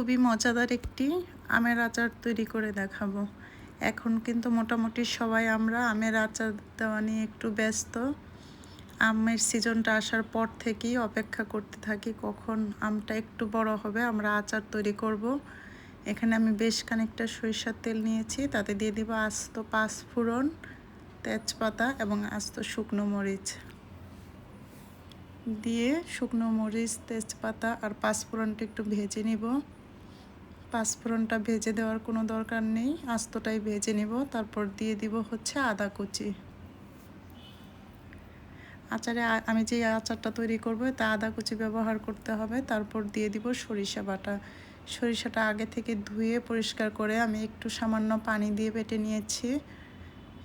খুবই মজাদার একটি আমের আচার তৈরি করে দেখাবো। এখন কিন্তু মোটামুটি সবাই আমরা আমের আচার দেওয়া নিয়ে একটু ব্যস্ত। আমের সিজনটা আসার পর থেকেই অপেক্ষা করতে থাকি, কখন আমটা একটু বড় হবে, আমরা আচার তৈরি করব। এখানে আমি বেশ খানিকটা সরিষার তেল নিয়েছি, তাতে দিয়ে দিব আস্ত পাঁচ ফোড়ন, তেজপাতা এবং আস্ত শুকনো মরিচ। দিয়ে শুকনো মরিচ, তেজপাতা আর পাঁচ পাঁচফোড়নটা একটু ভেজে নিব। পাঁচফোড়নটা ভেজে দেওয়ার কোনো দরকার নেই। আস্তটাই ভেজে নেব। তারপর দিয়ে দিব হচ্ছে আদা কুচি। আচারে আমি যে আচারটা তৈরি করব, তা আদা কুচি ব্যবহার করতে হবে। তারপর দিয়ে দিব সরিষা বাটা। সরিষাটা আগে থেকে ধুয়ে পরিষ্কার করে আমি একটু সামান্য পানি দিয়ে বেটে নিয়েছি।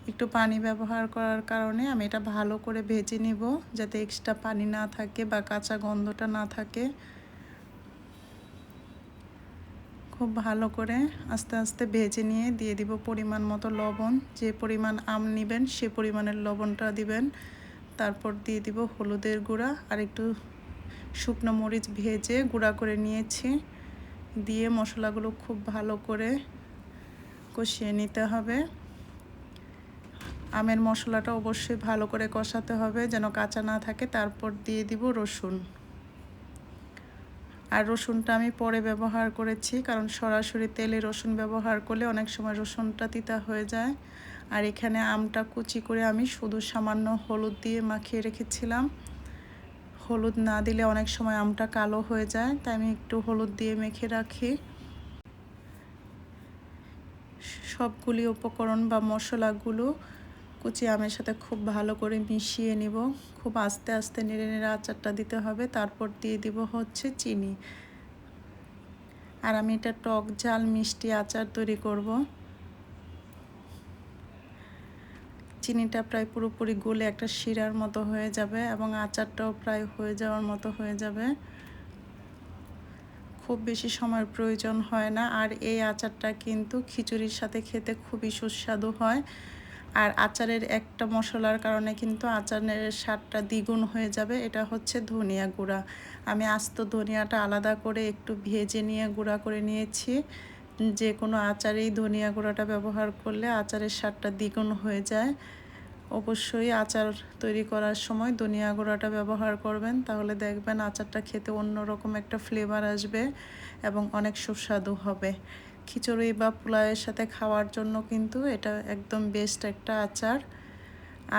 একটু পানি ব্যবহার করার কারণে আমি এটা ভালো করে ভেজে নিব, যাতে এক্সট্রা পানি না থাকে বা কাঁচা গন্ধটা না থাকে। খুব ভালো করে আস্তে আস্তে ভেজে নিয়ে দিয়ে দিব পরিমাণ মতো লবণ। যে পরিমাণ আম নেবেন, সে পরিমাণের লবণটা দিবেন। তারপর দিয়ে দিব হলুদের গুঁড়া আর একটু শুকনো মরিচ ভেজে গুঁড়া করে নিয়েছি। দিয়ে মশলাগুলো খুব ভালো করে কষিয়ে নিতে হবে। আমের মশলাটা অবশ্যই ভালো করে কষাতে হবে যেন কাঁচা না থাকে। তারপর দিয়ে দিব রসুন। আর রসুনটা আমি পরে ব্যবহার করেছি, কারণ সরাসরি তেলে রসুন ব্যবহার করলে অনেক সময় রসুনটা তিতা হয়ে যায়। আর এখানে আমটা কুচি করে আমি শুধু সামান্য হলুদ দিয়ে মাখিয়ে রেখেছিলাম। হলুদ না দিলে অনেক সময় আমটা কালো হয়ে যায়, তাই আমি একটু হলুদ দিয়ে মেখে রাখি। সবগুলি উপকরণ বা মশলাগুলো কুচি আমের সাথে খুব ভালো করে মিশিয়ে নিব। খুব আস্তে আস্তে নেড়ে নেড়ে আচারটা দিতে হবে। তারপর দিয়ে দিব হচ্ছে চিনি। আর আমি এটা টক ঝাল মিষ্টি আচার তৈরি করব। চিনিটা প্রায় পুরোপুরি গলে একটা শিরার মতো হয়ে যাবে এবং আচারটাও প্রায় হয়ে যাওয়ার মতো হয়ে যাবে। খুব বেশি সময়ের প্রয়োজন হয় না। আর এই আচারটা কিন্তু খিচুড়ির সাথে খেতে খুবই সুস্বাদু হয়। আর আচারের একটা মশলার কারণে কিন্তু আচারের স্বাদটা দ্বিগুণ হয়ে যাবে। এটা হচ্ছে ধনিয়া গুঁড়া। আমি আস্ত ধনিয়াটা আলাদা করে একটু ভেজে নিয়ে গুঁড়া করে নিয়েছি। যে কোনো আচারেই ধনিয়া গুঁড়াটা ব্যবহার করলে আচারের স্বাদটা দ্বিগুণ হয়ে যায়। অবশ্যই আচার তৈরি করার সময় ধনিয়া গুঁড়াটা ব্যবহার করবেন, তাহলে দেখবেন আচারটা খেতে অন্যরকম একটা ফ্লেভার আসবে এবং অনেক সুস্বাদু হবে। খিচুড়ি বা পোলাওয়ের সাথে খাওয়ার জন্য কিন্তু এটা একদম বেস্ট একটা আচার।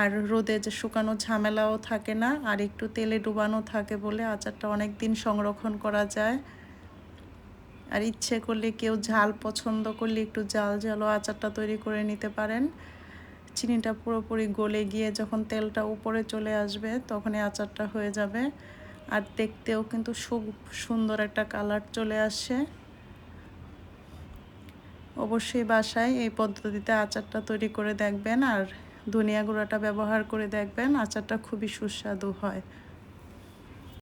আর রোদে যে শুকানো ঝামেলাও থাকে না, আর একটু তেলে ডুবানো থাকে বলে আচারটা অনেক দিন সংরক্ষণ করা যায়। আর ইচ্ছে করলে কেউ ঝাল পছন্দ করলে একটু জাল ঝালও আচারটা তৈরি করে নিতে পারেন। চিনিটা পুরোপুরি গলে গিয়ে যখন তেলটা উপরে চলে আসবে তখনই আচারটা হয়ে যাবে। আর দেখতেও কিন্তু খুব সুন্দর একটা কালার চলে আসে। অবশ্যই বাসায় এই পদ্ধতিতে আচারটা তৈরি করে দেখবেন আর ধনিয়া গুঁড়াটা ব্যবহার করে দেখবেন, আচারটা খুবই সুস্বাদু হয়।